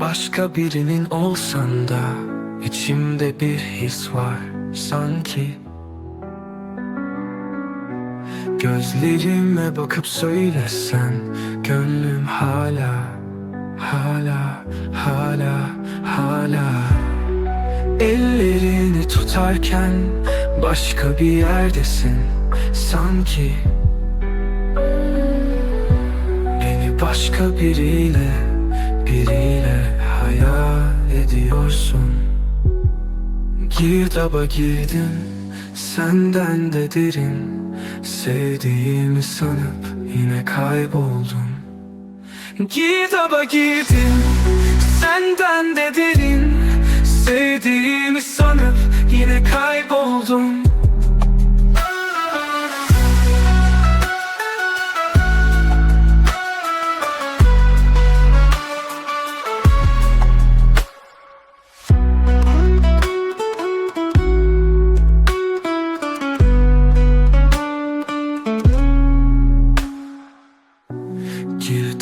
Başka birinin olsan da içimde bir his var sanki. Gözlerime bakıp söylesen Gönlüm hala, hala, hala, hala. Ellerini tutarken başka bir yerdesin sanki. Beni başka biriyle, biriyle hayal ediyorsun. Girdaba girdim senden de derin. Sevdiğimi sanıp yine kayboldum Girdaba girdim senden de derin. Sevdiğimi sanıp yine kayboldum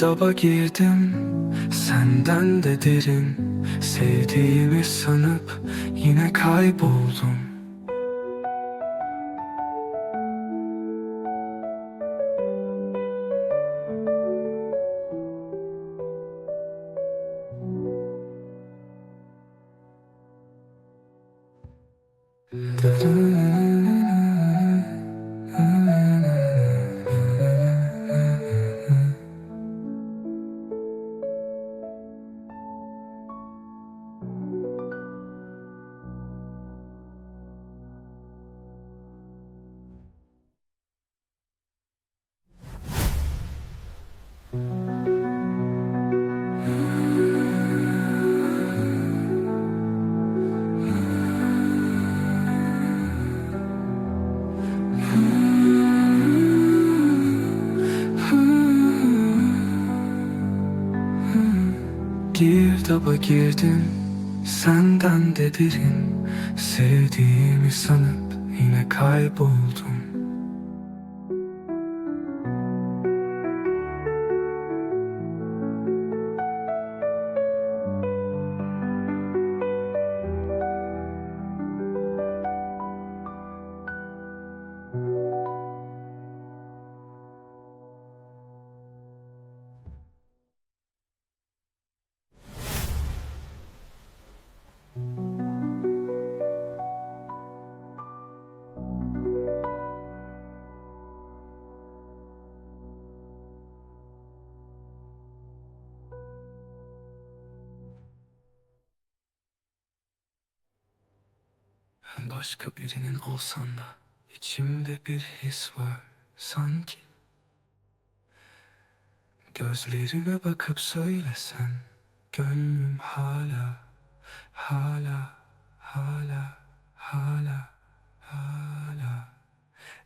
Girdaba girdim. Senden de derin. Sevdiğimi sanıp Yine kayboldum Girdaba girdim Senden de derin Sevdiğimi sanıp Yine kayboldum Başka birinin olsan da içimde bir his var sanki. Gözlerime bakıp söylesen Gönlüm hala, hala, hala, hala, hala.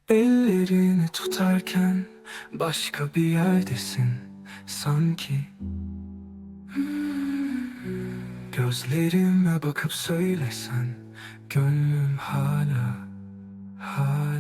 Ellerini tutarken başka bir yerdesin sanki. Gözlerime bakıp söylesen Gönlüm hala, hala.